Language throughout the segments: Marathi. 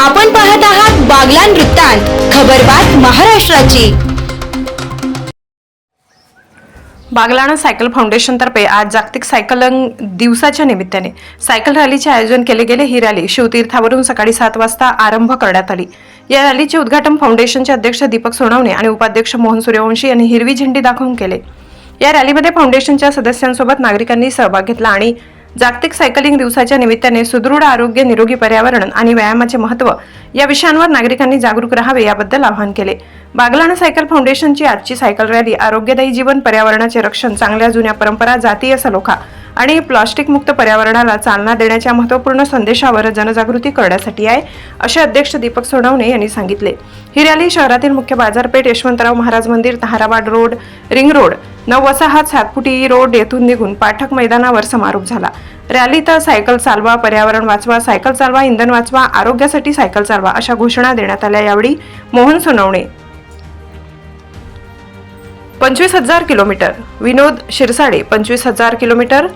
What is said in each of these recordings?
आपण पाहत आहात बागला वृत्तांत खबरबात महाराष्ट्राची. बागलाणा सायकल फाउंडेशनतर्फे आज जागतिक सायकलिंग दिवसाच्या निमित्ताने सायकल रॅलीचे आयोजन केले गेले. ही रॅली शिवतीर्थावरून सकाळी सात वाजता आरंभ करण्यात आली. या रॅलीचे उद्घाटन फाउंडेशनचे अध्यक्ष दीपक सोनवणे आणि उपाध्यक्ष मोहन सूर्यवंशी यांनी हिरवी झेंडी दाखवून केले. या रॅलीमध्ये फाउंडेशनच्या सदस्यांसोबत नागरिकांनी सहभाग घेतला आणि जागतिक सायकलिंग दिवसाच्या निमित्ताने सुदृढ आरोग्य निरोगी पर्यावरण आणि व्यायामाचे महत्त्व या विषयांवर नागरिकांनी जागरूक राहावे याबद्दल आवाहन केले. बागलाण सायकल फाउंडेशनची आजची सायकल रॅली आरोग्यदायी जीवन पर्यावरणाचे रक्षण चांगल्या जुन्या परंपरा जातीय सलोखा आणि प्लास्टिक मुक्त पर्यावरणाला चालना देण्याच्या महत्त्वपूर्ण संदेशावर जनजागृती करण्यासाठी आहे असे अध्यक्ष दीपक सोनवणे यांनी सांगितले. ही रॅली शहरातील मुख्य बाजारपेठ यशवंतराव महाराज मंदिर ताहाराबाद रोड रिंग रोड नववसा वसाहत सातपुटी रोड येथून निघून पाठक मैदानावर समारोप झाला. रॅलीत सायकल चालवा पर्यावरण वाचवा सायकल चालवा इंधन वाचवा आरोग्यासाठी सायकल चालवा अशा घोषणा देण्यात आल्या यावेळी मोहन सोनवणे. पंचवीस हजार किलोमीटर. विनोद शिरसाडे पंचवीस हजार किलोमीटर.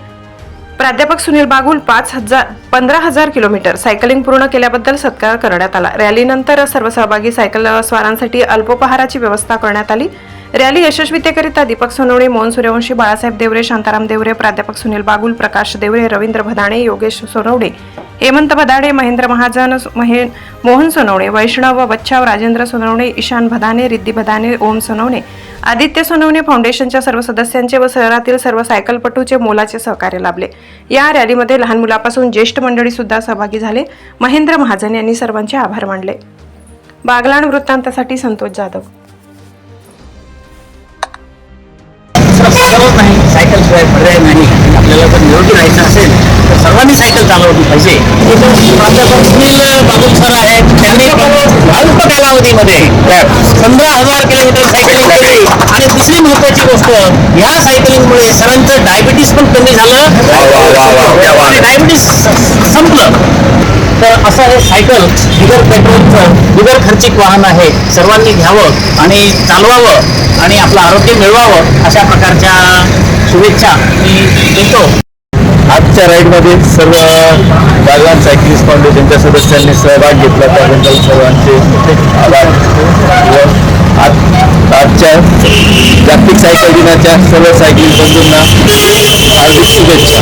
प्राध्यापक सुनील बागुल पाच हजार पंधरा हजार किलोमीटर. सायकलिंग पूर्ण केल्याबद्दल सत्कार करण्यात आला. रॅलीनंतर सर्व सहभागी सायकल स्वारांसाठी अल्पोपहाराची व्यवस्था करण्यात आली. रॅली यशस्वीतेकरिता दीपक सोनवणे मोहन सूर्यवंशी बाळासाहेब देवरे शांताराम देवरे प्राध्यापक सुनील बागुल प्रकाश देवरे रवींद्र भदाणे योगेश सोनवणे हेमंत भदाडे महेंद्र महाजन महे मोहन सोनवणे वैष्णव बच्छाव राजेंद्र सोनवणे ईशान भदाने रिद्धी भदाने ओम सोनवणे आदित्य सोनवणे फाउंडेशनच्या सर्व सदस्यांचे व शहरातील सर्व सायकलपटूचे मोलाचे सहकार्य लाभले. या रॅलीमध्ये लहान मुलापासून ज्येष्ठ मंडळी सुद्धा सहभागी झाले. महेंद्र महाजन यांनी सर्वांचे आभार मानले. बागलाण वृत्तांतासाठी संतोष जाधव. सर्व नाही सायकल शिवाय पर्याय नाही. आपल्याला जर निरोगी राहायचं असेल तर सर्वांनी सायकल चालवली पाहिजे. इथं प्राध्यापक सुनील बाबू सर आहेत त्यांनी अल्प कालावधीमध्ये पंधरा हजार किलोमीटर सायकलिंग केली. आणि दुसरी महत्वाची गोष्ट ह्या सायकलिंगमुळे सरांचं डायबिटीस पण कमी झालं. डायबिटीस तर असं हे सायकल. बिगर पेट्रोलचं बिगर खर्चिक वाहन आहे. सर्वांनी घ्यावं आणि चालवावं आणि आपलं आरोग्य मिळवावं अशा प्रकारच्या शुभेच्छा मी देतो. आजच्या राईडमध्ये सर्व बागवान सायकलिस्ट फाउंडेशनच्या सदस्यांनी सहभाग घेतला. त्याबद्दल सर्वांचे आभार. आज आजच्या जागतिक सायकल दिनाच्या सर्व सायकलिस्ट बंधूंना हार्दिक शुभेच्छा.